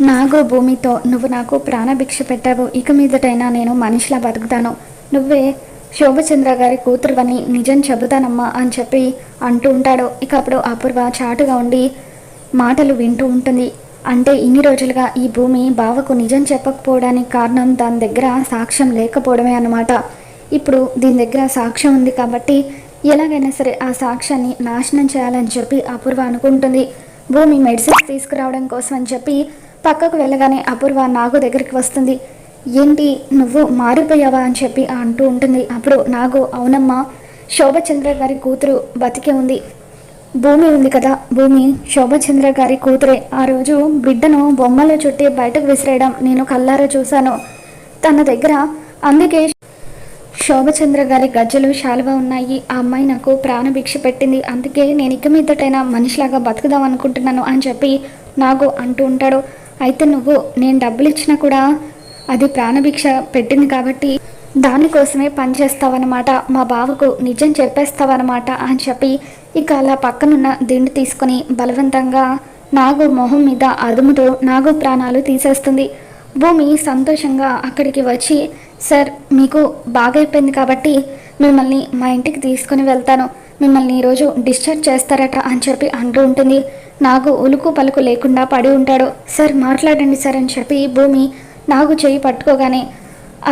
నాగో భూమితో నువ్వు నాకు ప్రాణభిక్ష పెట్టావు. ఇక మీదటైనా నేను మనిషిలా బతుకుతాను. నువ్వే శోభచంద్ర గారి కూతురువని నిజం చెబుతానమ్మా అని చెప్పి అంటూ ఉంటాడు. ఇక అప్పుడు అపూర్వ చాటుగా ఉండి మాటలు వింటూ ఉంటుంది. అంటే ఇన్ని రోజులుగా ఈ భూమి బావకు నిజం చెప్పకపోవడానికి కారణం దాని దగ్గర సాక్ష్యం లేకపోవడమే అన్నమాట. ఇప్పుడు దీని దగ్గర సాక్ష్యం ఉంది కాబట్టి ఎలాగైనా సరే ఆ సాక్ష్యాన్ని నాశనం చేయాలని చెప్పి అపూర్వ అనుకుంటుంది. భూమి మెడిసిన్స్ తీసుకురావడం కోసం అని చెప్పి పక్కకు వెళ్ళగానే అపూర్వ నాగు దగ్గరికి వస్తుంది. ఏంటి నువ్వు మారిపోయావా? అని చెప్పి అంటూ ఉంటుంది. అప్పుడు నాగు అవునమ్మా శోభచంద్ర గారి కూతురు బతికే ఉంది. భూమి ఉంది కదా భూమి. శోభచంద్ర గారి కూతురే. ఆ రోజు బిడ్డను బొమ్మలో చుట్టి బయటకు విసిరేయడం నేను కల్లారా చూశాను. తన దగ్గర అందుకే శోభచంద్ర గారి గజ్జలు శాలువ ఉన్నాయి. ఆ అమ్మాయి నాకు ప్రాణభిక్ష పెట్టింది. అందుకే నేను ఇక మీదటైనా మనిషిలాగా బతుకుదాం అనుకుంటున్నాను అని చెప్పి నాకు అంటూ ఉంటాడు. అయితే నువ్వు నేను డబ్బులు ఇచ్చినా కూడా అది ప్రాణభిక్ష పెట్టింది కాబట్టి దానికోసమే పనిచేస్తావన్నమాట మా బావకు నిజం చెప్పేస్తావన్నమాట అని చెప్పి ఇక అలా పక్కనున్న దిండు తీసుకొని బలవంతంగా నాగు మొహం మీద అదుముతో నాగు ప్రాణాలు తీసేస్తుంది. భూమి సంతోషంగా అక్కడికి వచ్చి సార్ మీకు బాగైపోయింది కాబట్టి మిమ్మల్ని మా ఇంటికి తీసుకుని వెళ్తాను. మిమ్మల్ని ఈరోజు డిశ్చార్జ్ చేస్తారట అని చెప్పి అంటూ ఉంటుంది. నాగు ఉలుకు పలుకు లేకుండా పడి ఉంటాడు. సార్ మాట్లాడండి సార్ అని చెప్పి భూమి నాగు చేయి పట్టుకోగానే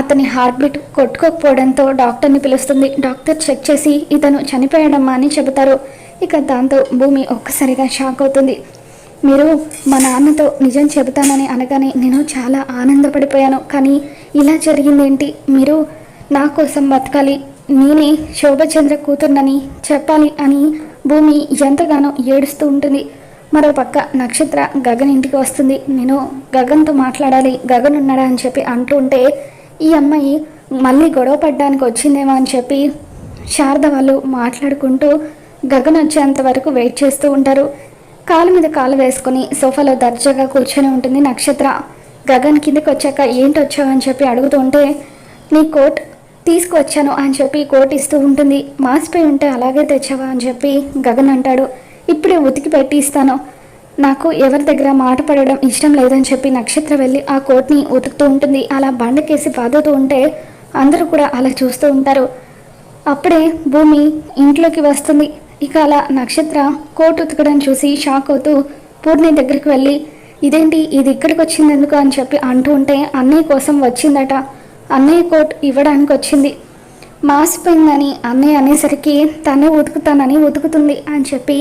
అతని హార్ట్ బీట్ కొట్టుకోకపోవడంతో డాక్టర్ని పిలుస్తుంది. డాక్టర్ చెక్ చేసి ఇతను చనిపోయాడమ్మా అని చెబుతారు. ఇక దాంతో భూమి ఒక్కసారిగా షాక్ అవుతుంది. మీరు మా నాన్నతో నిజం చెబుతానని అనగానే నేను చాలా ఆనందపడిపోయాను. కానీ ఇలా జరిగిందేంటి? మీరు నా కోసం బతకాలి. నేనే శోభచంద్ర కూతుర్నని చెప్పాలి అని భూమి ఎంతగానో ఏడుస్తూ ఉంటుంది. మరోపక్క నక్షత్ర గగన్ ఇంటికి వస్తుంది. నేను గగన్తో మాట్లాడాలి గగన్ ఉన్నాడా అని చెప్పి అంటూ ఉంటే ఈ అమ్మాయి మళ్ళీ గొడవ పడ్డానికి వచ్చిందేమో అని చెప్పి శారద వాళ్ళు మాట్లాడుకుంటూ గగన్ వచ్చేంత వరకు వెయిట్ చేస్తూ ఉంటారు. కాలు మీద కాలు వేసుకొని సోఫాలో దర్జాగా కూర్చొని ఉంటుంది నక్షత్ర. గగన్ కిందకి వచ్చాక ఏంటి వచ్చావు? అని చెప్పి అడుగుతూ ఉంటే నీ కోట్ తీసుకువచ్చాను అని చెప్పి కోట్ ఇస్తూ ఉంటుంది. మాసిపోయి ఉంటే అలాగే తెచ్చావా అని చెప్పి గగన్ అంటాడు. ఇప్పుడే ఉతికి పెట్టి ఇస్తాను. నాకు ఎవరి దగ్గర మాట పడడం ఇష్టం లేదని చెప్పి నక్షత్ర వెళ్ళి ఆ కోట్ని ఉతుకుతూ ఉంటుంది. అలా బండకేసి బాదుతూ ఉంటే అందరూ కూడా అలా చూస్తూ ఉంటారు. అప్పుడే భూమి ఇంట్లోకి వస్తుంది. ఇక అలా నక్షత్ర కోట్ ఉతకడం చూసి షాక్ అవుతూ పూర్ణి దగ్గరికి వెళ్ళి ఇదేంటి? ఇది ఇక్కడికి వచ్చింది ఎందుకు? అని చెప్పి అంటూ ఉంటే అన్నయ్య కోసం వచ్చిందట. అన్నయ్య కోట్ ఇవ్వడానికి వచ్చింది. మాసిపోయిందని అన్నయ్య అనేసరికి తనే ఉతుకుతానని ఉతుకుతుంది అని చెప్పి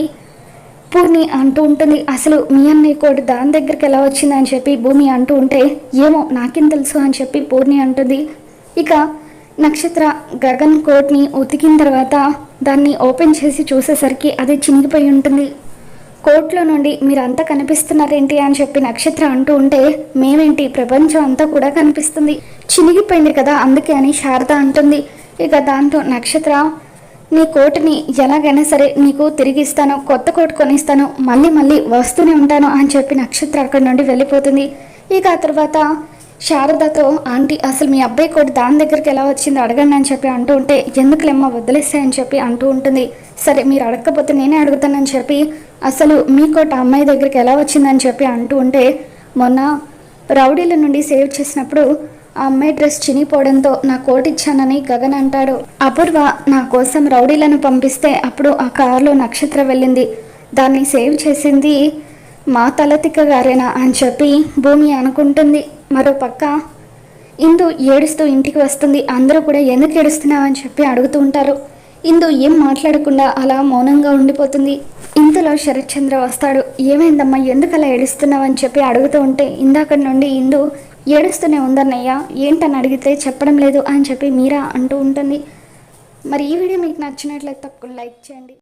పూర్ణి అంటూ ఉంటుంది. అసలు మీ అన్నయ్య కోట్ దాని దగ్గరికి ఎలా వచ్చింది అని చెప్పి భూమి అంటూ ఉంటే ఏమో నాకేం తెలుసు అని చెప్పి పూర్ణి అంటుంది. ఇక నక్షత్ర గగన్ కోట్ని ఉతికిన తర్వాత దాన్ని ఓపెన్ చేసి చూసేసరికి అది చినిగిపోయి ఉంటుంది. కోర్టులో నుండి మీరంతా కనిపిస్తున్నారేంటి అని చెప్పి నక్షత్ర అంటూ ఉంటే మేమేంటి? ప్రపంచం అంతా కూడా కనిపిస్తుంది. చినిగిపోయింది కదా అందుకే అని శారద అంటుంది. ఇక దాంతో నక్షత్ర నీ కోటుని ఎలాగైనా సరే నీకు తిరిగి ఇస్తాను కొత్త కోటు కొనిస్తాను మళ్ళీ మళ్ళీ వస్తూనే ఉంటాను అని చెప్పి నక్షత్ర అక్కడి నుండి వెళ్ళిపోతుంది. ఇక ఆ తర్వాత శారదతో ఆంటీ అసలు మీ అబ్బాయి కోటి దాని దగ్గరికి ఎలా వచ్చింది అడగండి అని చెప్పి అంటూ ఉంటే ఎందుకులేమ్మా వదిలేస్తాయని చెప్పి అంటూ ఉంటుంది. సరే మీరు అడగకపోతే నేనే అడుగుతానని చెప్పి అసలు మీ కోట అమ్మాయి దగ్గరికి ఎలా వచ్చిందని చెప్పి అంటూ ఉంటే మొన్న రౌడీల నుండి సేవ్ చేసినప్పుడు ఆ అమ్మాయి డ్రెస్ చినిపోవడంతో నా కోట్ ఇచ్చానని గగన్ అంటాడు. అపూర్వ నా కోసం రౌడీలను పంపిస్తే అప్పుడు ఆ కారులో నక్షత్ర వెళ్ళింది. దాన్ని సేవ్ చేసింది మా తలతిక్క గారేనా అని చెప్పి భూమి అనుకుంటుంది. మరో పక్క ఇందు ఏడుస్తూ ఇంటికి వస్తుంది. అందరూ కూడా ఎందుకు ఏడుస్తున్నావు అని చెప్పి అడుగుతూ ఉంటారు. ఇందు ఏం మాట్లాడకుండా అలా మౌనంగా ఉండిపోతుంది. ఇంతలో శరత్చంద్ర వస్తాడు. ఏమైందమ్మా? ఎందుకు అలా ఏడుస్తున్నావు అని చెప్పి అడుగుతూ ఉంటే ఇందాక నుండి ఇందు ఏడుస్తూనే ఉందన్నయ్య ఏంటని అడిగితే చెప్పడం లేదు అని చెప్పి మీరా అంటూ ఉంటుంది. మరి ఈ వీడియో మీకు నచ్చినట్లయితే తక్కువ లైక్ చేయండి.